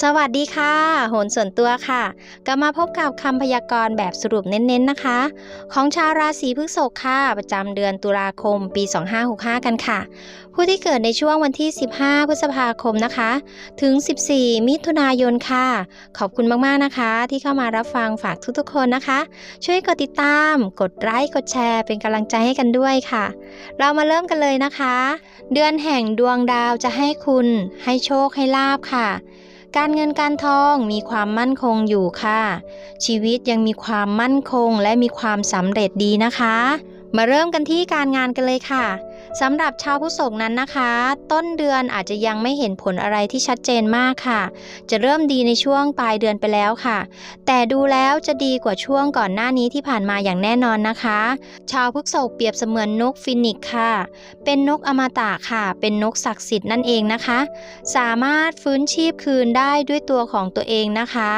สวัสดีค่ะ โหนส่วนตัวค่ะ กลับมาพบกับคำพยากรณ์แบบสรุปเน้นๆนะคะ ของชาวราศีพฤษภค่ะ ประจำเดือนตุลาคมปี 2565 กันค่ะ ผู้ที่เกิดในช่วงวันที่ 15 พฤษภาคมนะคะ ถึง 14 มิถุนายนค่ะ ขอบคุณมากๆนะคะ ที่เข้ามารับฟังฝากทุกๆคนนะคะ ช่วยกดติดตาม กดไลค์กดแชร์ เป็นกำลังใจให้กันด้วยค่ะ เรามาเริ่มกันเลยนะคะ เดือนแห่งดวงดาวจะให้คุณ ให้โชคให้ลาบค่ะ การเงินการทองมีความมั่นคงอยู่ค่ะ ชีวิตยังมีความมั่นคงและมีความสำเร็จดีนะคะ มาเริ่มกันที่การงานกันเลยค่ะ สำหรับชาวผู้ศกนั้นนะคะ ต้นเดือนอาจจะยังไม่เห็นผลอะไรที่ชัดเจนมากค่ะ จะเริ่มดีในช่วงปลายเดือนไปแล้วค่ะ แต่ดูแล้วจะดีกว่าช่วงก่อนหน้านี้ที่ผ่านมาอย่างแน่นอนนะคะ ชาวพฤกษกเปรียบเสมือนนกฟินิกค่ะ เป็นนกอมตะค่ะ เป็นนกศักดิ์สิทธิ์นั่นเองนะคะ สามารถฟื้นชีพคืนได้ด้วยตัวของตัวเองนะคะ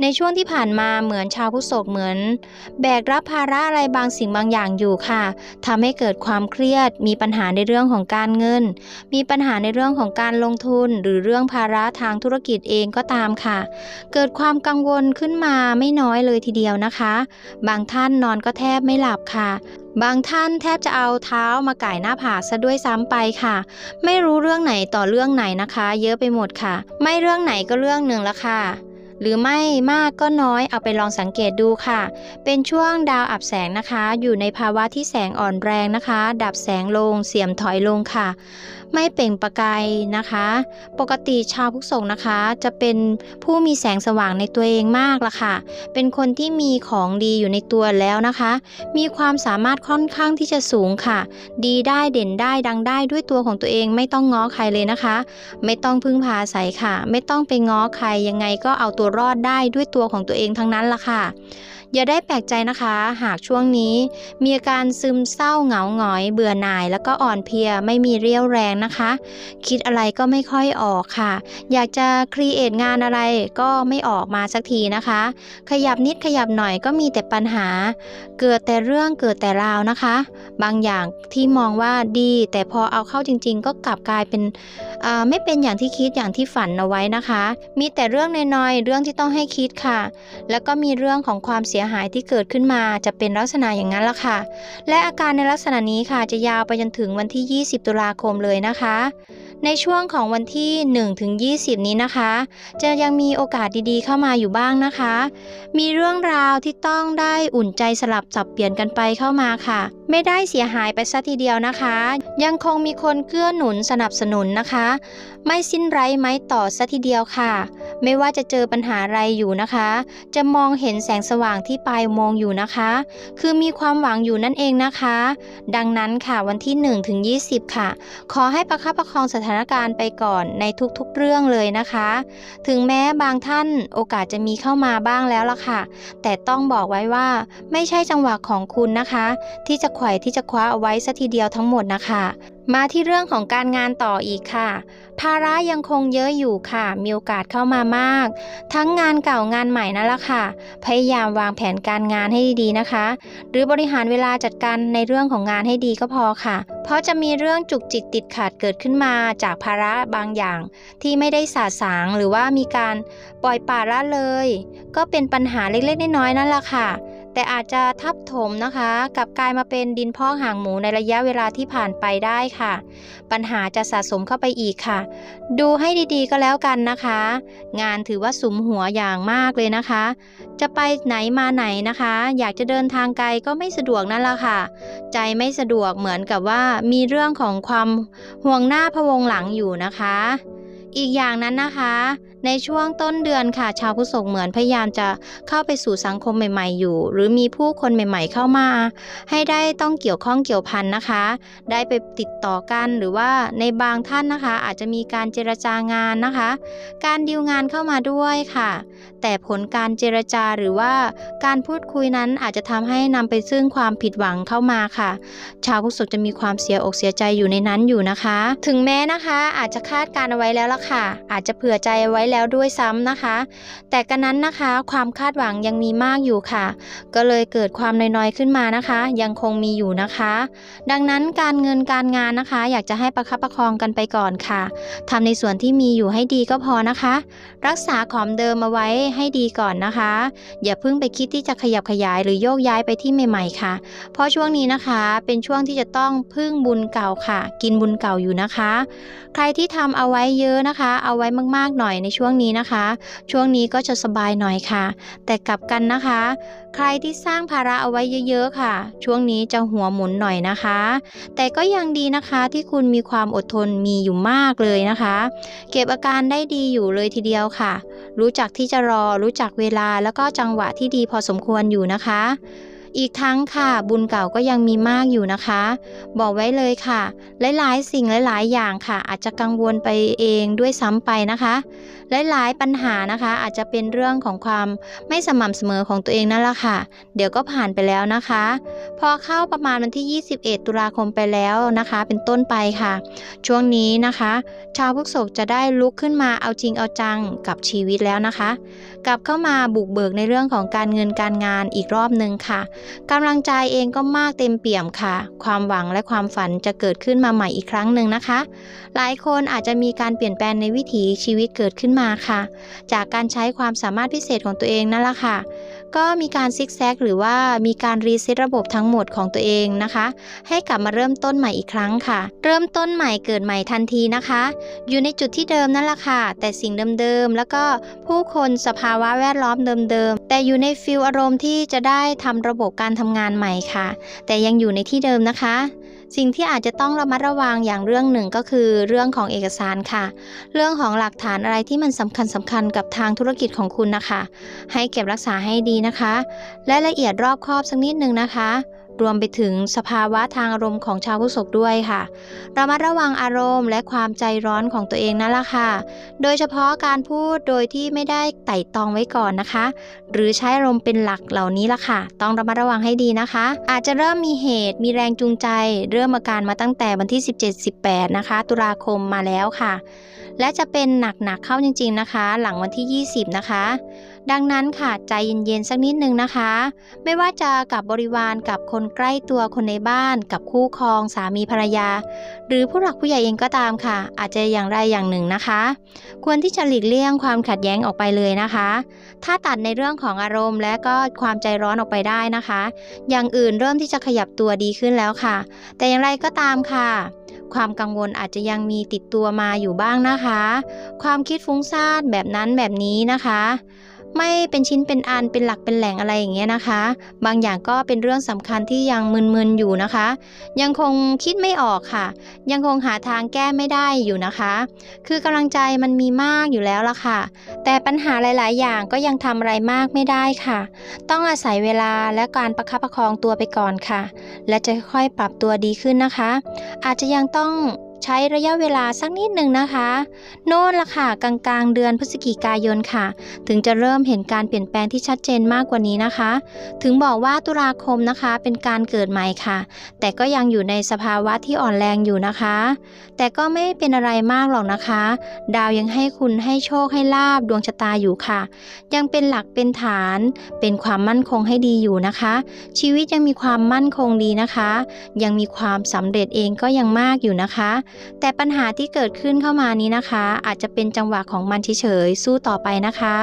ในช่วงที่ผ่านมาเหมือนชาวผู้โศกเหมือน แบกรับภาระอะไรบางสิ่งบางอย่างอยู่ค่ะทำให้เกิดความเครียดมีปัญหาในเรื่องของการเงิน มีปัญหาในเรื่องของการลงทุน หรือเรื่องภาระทางธุรกิจเองก็ตามค่ะ เกิดความกังวลขึ้นมาไม่น้อยเลยทีเดียวนะคะ บางท่านนอนก็แทบไม่หลับค่ะบางท่านแทบจะเอาเท้ามาไก่หน้าผากซะด้วยซ้ำไปค่ะ ไม่รู้เรื่องไหนต่อเรื่องไหนนะคะ เยอะไปหมดค่ะ ไม่เรื่องไหนก็เรื่องหนึ่งละค่ะ หรือไม่มากก็น้อยเอาไปลองสังเกตดูค่ะ เป็นช่วงดาวอับแสงนะคะ อยู่ในภาวะที่แสงอ่อนแรงนะคะ ดับแสงลงเสียมถอยลงค่ะ ไม่เปล่งประกายนะคะ ปกติชาวพุกษกนะคะ จะเป็นผู้มีแสงสว่างในตัวเองมากละค่ะ เป็นคนที่มีของดีอยู่ในตัวแล้วนะคะ มีความสามารถค่อนข้างที่จะสูงค่ะ ดีได้เด่นได้ดังได้ด้วยตัวของตัวเองไม่ต้องง้อใครเลยนะคะ ไม่ต้องพึ่งพาอาศัยค่ะ ไม่ต้องไปง้อใครยังไงก็เอาตัวรอดได้ด้วยตัวของตัวเองทั้งนั้นละค่ะ อย่าได้แปลกใจนะคะ หากช่วงนี้มีอาการซึมเศร้าเหงาหงอย เบื่อหน่าย แล้วก็อ่อนเพลียไม่มีเรี่ยวแรงนะคะ คิดอะไรก็ไม่ค่อยออกค่ะ อยากจะครีเอทงานอะไรก็ไม่ออกมาสักทีนะคะ ขยับนิดขยับหน่อยก็มีแต่ปัญหา เกิดแต่เรื่องเกิดแต่ราวนะคะ บางอย่างที่มองว่าดี แต่พอเอาเข้าจริง ๆ ก็กลับกลายเป็นไม่เป็นอย่างที่คิดอย่างที่ฝันเอาไว้นะคะ มีแต่เรื่องน้อยๆเรื่องที่ต้องให้คิดค่ะ แล้วก็มีเรื่องของความเสียหายที่เกิดขึ้นมาจะเป็นลักษณะอย่างนั้นละค่ะ และอาการในลักษณะนี้ค่ะจะยาวไปจนถึงวันที่ 20 ตุลาคมเลยนะคะ ในช่วงของวันที่1ถึง20 นี้นะคะ จะยังมีโอกาสดีๆเข้ามาอยู่บ้างนะคะ มีเรื่องราวที่ต้องได้อุ่นใจสลับสับเปลี่ยนกันไปเข้ามาค่ะ ไม่ได้เสียหายไปซะทีเดียวนะคะ ยังคงมีคนเกื้อหนุนสนับสนุนนะคะ ไม่สิ้นไร้ไม้ต่อซะทีเดียวค่ะ ไม่ว่าจะเจอปัญหาอะไรอยู่นะคะ จะมองเห็นแสงสว่างที่ปลายมองอยู่นะคะ คือมีความหวังอยู่นั่นเองนะคะ ดังนั้นค่ะวันที่1ถึง20 ค่ะ ขอให้ประคับประคองสถานานการณ์ไปก่อนในทุกๆเรื่องเลยนะคะ ถึงแม้บางท่านโอกาสจะมีเข้ามาบ้างแล้วล่ะค่ะ แต่ต้องบอกไว้ว่าไม่ใช่จังหวะของคุณนะคะ ที่จะไขว่ที่จะคว้าเอาไว้ซะทีเดียวทั้งหมดนะคะมาที่เรื่องของการงานต่ออีกค่ะ ภาระยังคงเยอะอยู่ค่ะ มีโอกาสเข้ามามาก ทั้งงานเก่างานใหม่นั่นแหละค่ะ พยายามวางแผนการงานให้ดีๆนะคะ หรือบริหารเวลาจัดการในเรื่องของงานให้ดีก็พอค่ะ เพราะจะมีเรื่องจุกจิกติดขัดเกิดขึ้นมาจากภาระบางอย่าง ที่ไม่ได้สาสางหรือว่ามีการปล่อยปละละเลย ก็เป็นปัญหาเล็กๆน้อยๆนั่นแหละค่ะ แต่อาจจะทับถมนะคะกับกลายมาเป็นดินพอกหางหมูในระยะเวลาที่ผ่านไปได้ค่ะ ปัญหาจะสะสมเข้าไปอีกค่ะ ดูให้ดีๆก็แล้วกันนะคะ งานถือว่าสุมหัวอย่างมากเลยนะคะ จะไปไหนมาไหนนะคะ อยากจะเดินทางไกลก็ไม่สะดวกนั่นแหละค่ะ ใจไม่สะดวกเหมือนกับว่ามีเรื่องของความห่วงหน้าพะวงหลังอยู่นะคะ อีกอย่างนั้นนะคะ ในช่วงต้นเดือนค่ะ ชาวพุทธเหมือนพยายามจะเข้าไปสู่สังคมใหม่ ๆ อยู่ หรือมีผู้คนใหม่ ๆ เข้ามา ให้ได้ต้องเกี่ยวข้องเกี่ยวพันนะคะ ได้ไปติดต่อกันหรือว่าในบางท่านนะคะ อาจจะมีการเจรจางานนะคะ การดีลงานเข้ามาด้วยค่ะ แต่ผลการเจรจาหรือว่าการพูดคุยนั้นอาจจะทำให้นำไปซึ่งความผิดหวังเข้ามาค่ะ ชาวพฤษภจะมีความเสียอกเสียใจอยู่ในนั้นอยู่นะคะ ถึงแม้นะคะอาจจะคาดการเอาไว้แล้วล่ะค่ะ อาจจะเผื่อใจเอาไว้แล้วด้วยซ้ำนะคะ แต่กันนั้นนะคะความคาดหวังยังมีมากอยู่ค่ะ ก็เลยเกิดความน้อยๆขึ้นมานะคะ ยังคงมีอยู่นะคะ ดังนั้นการเงินการงานนะคะ อยากจะให้ประคับประคองกันไปก่อนค่ะทำในส่วนที่มีอยู่ให้ดีก็พอนะคะ รักษาของเดิมเอาไว้ให้ดีก่อนนะคะ อย่าเพิ่งไปคิดที่จะขยับขยายหรือโยกย้ายไปที่ใหม่ๆค่ะ เพราะช่วงนี้นะคะเป็นช่วงที่จะต้องพึ่งบุญเก่าค่ะ กินบุญเก่าอยู่นะคะ ใครที่ทำเอาไว้เยอะนะคะ เอาไว้มากๆหน่อยในช่วง่วงนี้นะคะ ช่วงนี้ก็จะสบายหน่อยค่ะ แต่กลับกันนะคะ ใครที่สร้างภาระเอาไว้เยอะๆค่ะ ช่วงนี้จะหัวหมุนหน่อยนะคะ แต่ก็ยังดีนะคะที่คุณมีความอดทนมีอยู่มากเลยนะคะ เก็บอาการได้ดีอยู่เลยทีเดียวค่ะ รู้จักที่จะรอ รู้จักเวลาแล้วก็จังหวะที่ดีพอสมควรอยู่นะคะ อีกทั้งค่ะ บุญเก่าก็ยังมีมากอยู่นะคะ บอกไว้เลยค่ะ หลายๆ สิ่งหลาย ๆ อย่างค่ะ อาจจะกังวลไปเองด้วยซ้ำไปนะคะ หลายๆ ปัญหานะคะ อาจจะเป็นเรื่องของความไม่สม่ำเสมอของตัวเองนั่นแหละค่ะ เดี๋ยวก็ผ่านไปแล้วนะคะ พอเข้าประมาณวันที่ 21 ตุลาคมไปแล้วนะคะ เป็นต้นไปค่ะ ช่วงนี้นะคะ ชาวพฤษภจะได้ลุกขึ้นมาเอาจริงเอาจังกับชีวิตแล้วนะคะ กลับเข้ามาบุกเบิกในเรื่องของการเงินการงานอีกรอบหนึ่งค่ะกำลังใจเองก็มากเต็มเปี่ยมค่ะ ความหวังและความฝันจะเกิดขึ้นมาใหม่อีกครั้งหนึ่งนะคะ หลายคนอาจจะมีการเปลี่ยนแปลงในวิถีชีวิตเกิดขึ้นมาค่ะ จากการใช้ความสามารถพิเศษของตัวเองนั่นแหละค่ะ ก็มีการซิกแซกหรือว่ามีการรีเซ็ตระบบทั้งหมดของตัวเองนะคะ ให้กลับมาเริ่มต้นใหม่อีกครั้งค่ะ เริ่มต้นใหม่เกิดใหม่ทันทีนะคะ อยู่ในจุดที่เดิมนั่นแหละค่ะ แต่สิ่งเดิมๆแล้วก็ผู้คนสภาวะแวดล้อมเดิมๆแต่อยู่ในฟิลอารมณ์ที่จะได้ทำระบบการทำงานใหม่ค่ะ แต่ยังอยู่ในที่เดิมนะคะ สิ่งที่อาจจะต้องระมัดระวังอย่างเรื่องหนึ่งก็คือเรื่องของเอกสารค่ะ เรื่องของหลักฐานอะไรที่มันสำคัญสำคัญกับทางธุรกิจของคุณนะคะ ให้เก็บรักษาให้ดีนะคะ และละเอียดรอบคอบสักนิดนึงนะคะ รวมไปถึงสภาวะทางอารมณ์ของชาวผู้ศกด้วยค่ะระมัดระวังอารมณ์และความใจร้อนของตัวเองนั่นแหละค่ะ โดยเฉพาะการพูดโดยที่ไม่ได้ไต่ตองไว้ก่อนนะคะ หรือใช้อารมณ์เป็นหลักเหล่านี้ละค่ะ ต้องระมัดระวังให้ดีนะคะ อาจจะเริ่มมีเหตุมีแรงจูงใจ เริ่มอาการมาตั้งแต่วันที่ 17-18 นะคะ ตุลาคมมาแล้วค่ะ และจะเป็นหนักๆเข้าจริง ๆนะคะ หลังวันที่ 20 นะคะ ดังนั้นค่ะใจเย็นๆสักนิดนึงนะคะ ไม่ว่าจะกับบริวารกับคนใกล้ตัวคนในบ้าน กับคู่ครองสามีภรรยา หรือผู้หลักผู้ใหญ่เองก็ตามค่ะ อาจจะอย่างไรอย่างหนึ่งนะคะ ควรที่จะหลีกเลี่ยงความขัดแย้งออกไปเลยนะคะ ถ้าตัดในเรื่องของอารมณ์ และก็ความใจร้อนออกไปได้นะคะ อย่างอื่นเริ่มที่จะขยับตัวดีขึ้นแล้วค่ะ แต่อย่างไรก็ตามค่ะความกังวลอาจจะยังมีติดตัวมาอยู่บ้างนะคะ ความคิดฟุ้งซ่านแบบนั้นแบบนี้นะคะ ไม่เป็นชิ้นเป็นอันเป็นหลักเป็นแหล่งอะไรอย่างเงี้ยนะคะ บางอย่างก็เป็นเรื่องสำคัญที่ยังมึนๆอยู่นะคะ ยังคงคิดไม่ออกค่ะ ยังคงหาทางแก้ไม่ได้อยู่นะคะ คือกำลังใจมันมีมากอยู่แล้วล่ะค่ะ แต่ปัญหาหลาย ๆ อย่างก็ยังทำอะไรมากไม่ได้ค่ะ ต้องอาศัยเวลาและการประคับประคองตัวไปก่อนค่ะ และจะค่อยๆปรับตัวดีขึ้นนะคะ อาจจะยังต้อง ใช้ระยะเวลาสักนิดหนึ่งนะคะ โน่นละค่ะกลางๆ เดือนพฤศจิกายนค่ะ ถึงจะเริ่มเห็นการเปลี่ยนแปลงที่ชัดเจนมากกว่านี้นะคะ ถึงบอกว่าตุลาคมนะคะเป็นการเกิดใหม่ค่ะ แต่ก็ยังอยู่ในสภาวะที่อ่อนแรงอยู่นะคะ แต่ก็ไม่เป็นอะไรมากหรอกนะคะ ดาวยังให้คุณให้โชคให้ลาบดวงชะตาอยู่ค่ะ ยังเป็นหลักเป็นฐาน เป็นความมั่นคงให้ดีอยู่นะคะ ชีวิตยังมีความมั่นคงดีนะคะ ยังมีความสำเร็จเองก็ยังมากอยู่นะคะแต่ปัญหาที่เกิดขึ้นเข้ามานี้นะคะ อาจจะเป็นจังหวะของมันเฉยๆสู้ต่อไปนะคะ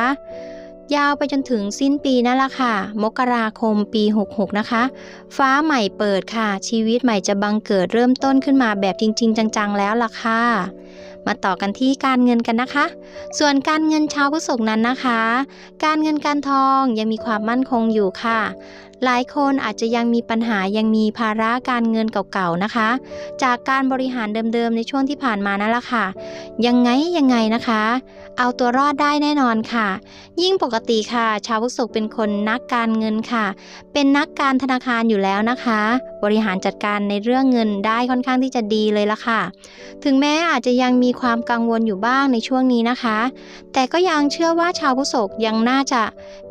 ยาวไปจนถึงสิ้นปีนั่นแหละค่ะ มกราคมปี 66 นะคะ ฟ้าใหม่เปิดค่ะ ชีวิตใหม่จะบังเกิดเริ่มต้นขึ้นมาแบบจริง ๆ จังๆ แล้วล่ะค่ะมาต่อกันที่การเงินกันนะคะ ส่วนการเงินชาวพฤษภนั้นนะคะ การเงินการทองยังมีความมั่นคงอยู่ค่ะ หลายคนอาจจะยังมีปัญหายังมีภาระการเงินเก่าๆนะคะ จากการบริหารเดิมๆในช่วงที่ผ่านมานั่นแหละค่ะ ยังไงยังไงนะคะ เอาตัวรอดได้แน่นอนค่ะ ยิ่งปกติค่ะ ชาวพฤษภเป็นคนนักการเงินค่ะ เป็นนักการธนาคารอยู่แล้วนะคะ บริหารจัดการในเรื่องเงินได้ค่อนข้างที่จะดีเลยละค่ะ ถึงแม้อาจจะยังมีความกังวลอยู่บ้างในช่วงนี้นะคะ แต่ก็ยังเชื่อว่าชาวพฤษภยังน่าจะ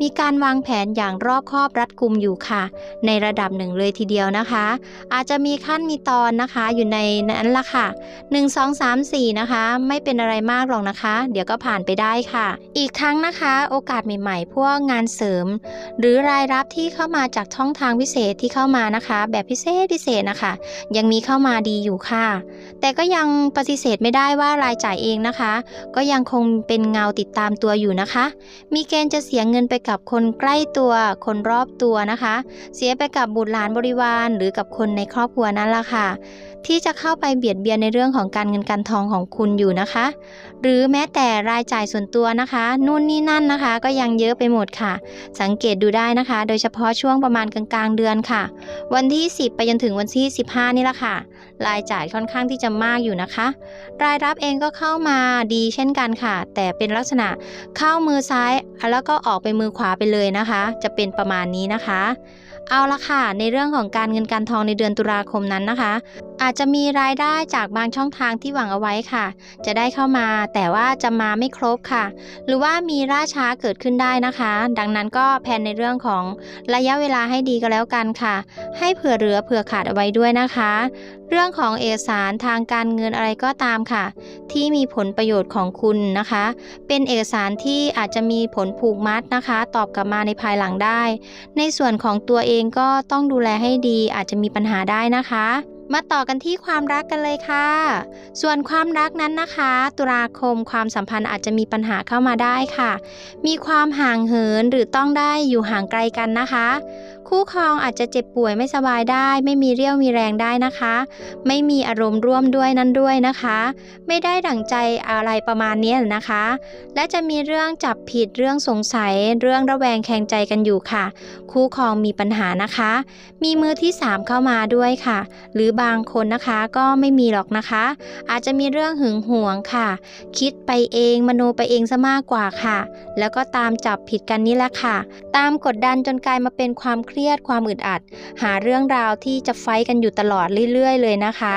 มีการวางแผนอย่างรอบคอบรัดกุมอยู่ค่ะ ในระดับหนึ่งเลยทีเดียวนะคะ อาจจะมีขั้นมีตอนนะคะอยู่ในนั้นละค่ะ 1 2 3 4 นะคะ ไม่เป็นอะไรมากหรอกนะคะ เดี๋ยวก็ผ่านไปได้ค่ะ อีกทั้งนะคะ โอกาสใหม่ๆ พวกงานเสริม หรือรายรับที่เข้ามาจากช่องทางพิเศษที่เข้ามานะคะ แบบพิเศษพิเศษนะคะ ยังมีเข้ามาดีอยู่ค่ะ แต่ก็ยังปฏิเสธไม่ได้ว่ารายจ่ายเองนะคะ ก็ยังคงเป็นเงาติดตามตัวอยู่นะคะ มีเกณฑ์จะเสียเงินไปกับคนใกล้ตัว คนรอบตัวนะคะเสียไปกับบุตรหลานบริวารหรือกับคนในครอบครัวนั่นแหละค่ะที่จะเข้าไปเบียดเบียนในเรื่องของการเงินการทองของคุณอยู่นะคะ หรือแม้แต่รายจ่ายส่วนตัวนะคะ นู่นนี่นั่นนะคะ ก็ยังเยอะไปหมดค่ะ สังเกตดูได้นะคะ โดยเฉพาะช่วงประมาณกลางๆเดือนค่ะ วันที่ 10 ไปจนถึงวันที่ 15 นี่แหละค่ะ รายจ่ายค่อนข้างที่จะมากอยู่นะคะ รายรับเองก็เข้ามาดีเช่นกันค่ะ แต่เป็นลักษณะเข้ามือซ้ายแล้วก็ออกไปมือขวาไปเลยนะคะ จะเป็นประมาณนี้นะคะ เอาละค่ะ ในเรื่องของการเงินการทองในเดือนตุลาคมนั้นนะคะ อาจจะมีรายได้จากบางช่องทางที่หวังเอาไว้ค่ะ จะได้เข้ามาแต่ว่าจะมาไม่ครบค่ะ หรือว่ามีล่าช้าเกิดขึ้นได้นะคะ ดังนั้นก็แผนในเรื่องของระยะเวลาให้ดีก็แล้วกันค่ะ ให้เผื่อเหลือเผื่อขาดเอาไว้ด้วยนะคะ เรื่องของเอกสารทางการเงินอะไรก็ตามค่ะ ที่มีผลประโยชน์ของคุณนะคะ เป็นเอกสารที่อาจจะมีผลผูกมัดนะคะ ตอบกลับมาในภายหลังได้ ในส่วนของตัวเองก็ต้องดูแลให้ดีอาจจะมีปัญหาได้นะคะ มาต่อกันที่ความรักกันเลยค่ะ ส่วนความรักนั้นนะคะ ตุลาคมความสัมพันธ์อาจจะมีปัญหาเข้ามาได้ค่ะ มีความห่างเหินหรือต้องได้อยู่ห่างไกลกันนะคะ คู่ครองอาจจะเจ็บป่วยไม่สบายได้ ไม่มีเรี่ยวมีแรงได้นะคะ ไม่มีอารมณ์ร่วมด้วยนั้นด้วยนะคะ ไม่ได้ดั่งใจอะไรประมาณนี้นะคะ และจะมีเรื่องจับผิดเรื่องสงสัย เรื่องระแวงแคงใจกันอยู่ค่ะ คู่ครองมีปัญหานะคะ มีมือที่ 3 เข้ามาด้วยค่ะ หรือบางคนนะคะก็ไม่มีหรอกนะคะ อาจจะมีเรื่องหึงหวงค่ะ คิดไปเองมโนไปเองซะมากกว่าค่ะ แล้วก็ตามจับผิดกันนี่แหละค่ะตามกดดันจนกลายมาเป็นความเครียดความอึดอัด หาเรื่องราวที่จะไฟกันอยู่ตลอดเรื่อยๆ เลยนะคะ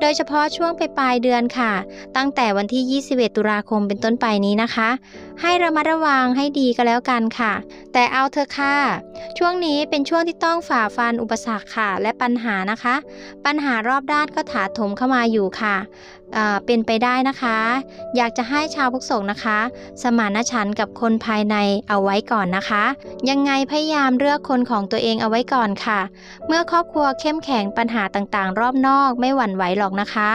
โดยเฉพาะช่วงปลายเดือนค่ะ ตั้งแต่วันที่ 21 ตุลาคมเป็นต้นไปนี้นะคะ ให้ระมัดระวังให้ดีก็แล้วกันค่ะ แต่เอาเถอะค่ะ ช่วงนี้เป็นช่วงที่ต้องฝ่าฟันอุปสรรคค่ะ และปัญหานะคะ ปัญหารอบด้านก็ถาถมเข้ามาอยู่ค่ะเป็นไปได้นะคะ อยากจะให้ชาวพฤษภนะคะ สมานฉันกับคนภายในเอาไว้ก่อนนะคะ ยังไงพยายามเลือกคนของตัวเองเอาไว้ก่อนค่ะ เมื่อครอบครัวเข้มแข็งปัญหาต่างๆ รอบนอกไม่หวั่นไหวหรอกนะคะ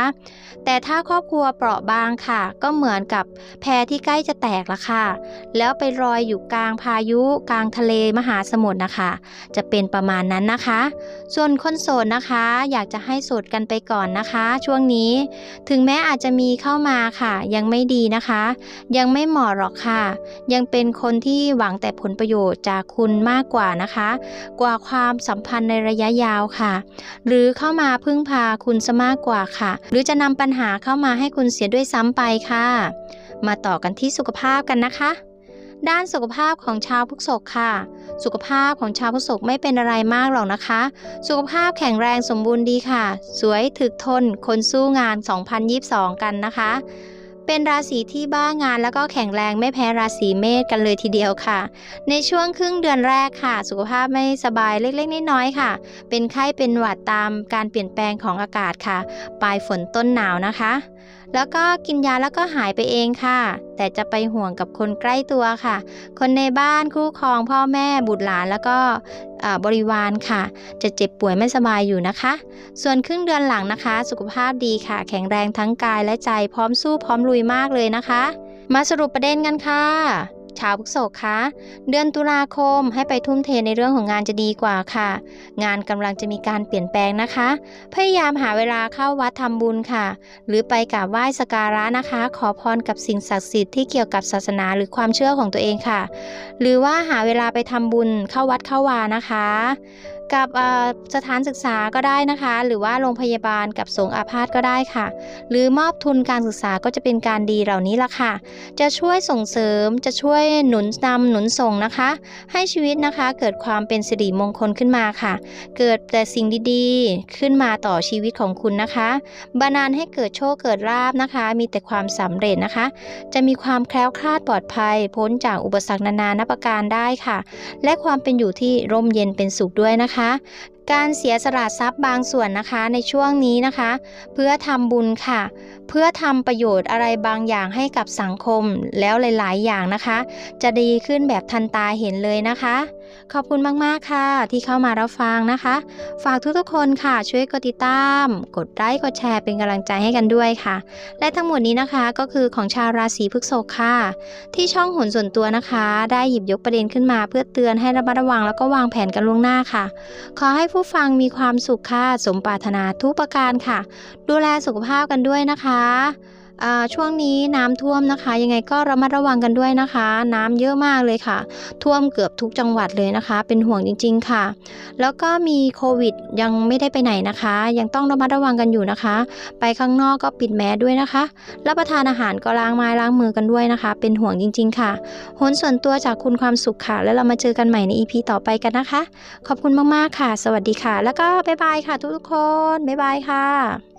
แต่ถ้าครอบครัวเปราะบางค่ะ ก็เหมือนกับแพที่ใกล้จะแตกละค่ะ แล้วไปลอยอยู่กลางพายุกลางทะเลมหาสมุทรนะคะ จะเป็นประมาณนั้นนะคะ ส่วนคนโสดนะคะ อยากจะให้โสดกันไปก่อนนะคะ ช่วงนี้ถึงแม้อาจจะมีเข้ามาค่ะ ยังไม่ดีนะคะ ยังไม่เหมาะหรอกค่ะ ยังเป็นคนที่หวังแต่ผลประโยชน์จากคุณมากกว่านะคะ กว่าความสัมพันธ์ในระยะยาวค่ะ หรือเข้ามาพึ่งพาคุณซะมากกว่าค่ะ หรือจะนำปัญหาเข้ามาให้คุณเสียด้วยซ้ำไปค่ะ มาต่อกันที่สุขภาพกันนะคะ ด้านสุขภาพของชาวพฤษภค่ะ สุขภาพของชาวพฤษภไม่เป็นอะไรมากหรอกนะคะ สุขภาพแข็งแรงสมบูรณ์ดีค่ะ สวยถึกทน คนสู้งาน 2022 กันนะคะ เป็นราศีที่บ้างานแล้วก็แข็งแรงไม่แพ้ราศีเมษกันเลยทีเดียวค่ะ ในช่วงครึ่งเดือนแรกค่ะ สุขภาพไม่สบายเล็กๆน้อยๆค่ะ เป็นไข้เป็นหวัดตามการเปลี่ยนแปลงของอากาศค่ะ ปลายฝนต้นหนาวนะคะ แล้วก็กินยาแล้วก็หายไปเองค่ะ แต่จะไปห่วงกับคนใกล้ตัวค่ะ คนในบ้านคู่ครองพ่อแม่บุตรหลานแล้วก็บริวารค่ะ จะเจ็บป่วยไม่สบายอยู่นะคะ ส่วนครึ่งเดือนหลังนะคะ สุขภาพดีค่ะ แข็งแรงทั้งกายและใจพร้อมสู้พร้อมลุยมากเลยนะคะ มาสรุปประเด็นกันค่ะ ชาวพฤษกคะ เดือนตุลาคมให้ไปทุ่มเทในเรื่องของงานจะดีกว่าค่ะ งานกำลังจะมีการเปลี่ยนแปลงนะคะ พยายามหาเวลาเข้าวัดทำบุญค่ะ หรือไปกราบไหว้สกการะนะคะ ขอพรกับสิ่งศักดิ์สิทธิ์ที่เกี่ยวกับศาสนาหรือความเชื่อของตัวเองค่ะ หรือว่าหาเวลาไปทำบุญเข้าวัดเข้าวานะคะ กับสถานศึกษาก็ได้นะคะ หรือว่าโรงพยาบาลกับสงอาพาธก็ได้ค่ะ หรือมอบทุนการศึกษาก็จะเป็นการดีเหล่านี้ละค่ะ จะช่วยส่งเสริมจะช่วยหนุนนำหนุนส่งนะคะ ให้ชีวิตนะคะเกิดความเป็นสิริมงคลขึ้นมาค่ะ เกิดแต่สิ่งดีๆ ขึ้นมาต่อชีวิตของคุณนะคะบานาลให้เกิดโชคเกิดลาบนะคะ มีแต่ความสำเร็จนะคะ จะมีความแคล้วคลาดปลอดภัย พ้นจากอุปสรรคนานานับประการได้ค่ะ และความเป็นอยู่ที่ร่มเย็นเป็นสุขด้วยนะคะนะคะ การเสียสละทรัพย์บางส่วนนะคะในช่วงนี้นะคะ เพื่อทำบุญค่ะ เพื่อทำประโยชน์อะไรบางอย่างให้กับสังคมแล้วหลาย ๆ อย่างนะคะ จะดีขึ้นแบบทันตาเห็นเลยนะคะ ขอบคุณมาก ๆ ค่ะ ที่เข้ามารับฟังนะคะ ฝากทุก ๆ คนค่ะช่วยกดติดตาม กดไลค์กดแชร์เป็นกำลังใจให้กันด้วยค่ะ และทั้งหมดนี้นะคะก็คือของชาวราศีพฤษภค่ะ ที่ช่องหนส่วนตัวนะคะ ได้หยิบยกประเด็นขึ้นมา เพื่อเตือนให้ระมัดระวังแล้วก็วางแผนกันล่วงหน้าค่ะ ขอให้ผู้ฟังมีความสุขค่ะ สมปรารถนาทุกประการค่ะ ดูแลสุขภาพกันด้วยนะคะ ช่วงนี้น้ำท่วมนะคะ ยังไงก็ระมัดระวังกันด้วยนะคะ น้ำเยอะมากเลยค่ะ ท่วมเกือบทุกจังหวัดเลยนะคะ เป็นห่วงจริง ๆ ค่ะ แล้วก็มีโควิดยังไม่ได้ไปไหนนะคะ ยังต้องระมัดระวังกันอยู่นะคะ ไปข้างนอกก็ปิดแมสด้วยนะคะ รับประทานอาหารก็ล้างไม้ล้างมือกันด้วยนะคะ เป็นห่วงจริง ๆ ค่ะโหนส่วนตัวจากคุณความสุขค่ะ แล้วเรามาเจอกันใหม่ใน EP ต่อไปกันนะคะ ขอบคุณมากๆค่ะ สวัสดีค่ะ แล้วก็บ๊ายบายค่ะ ทุกๆคนบ๊ายบายค่ะ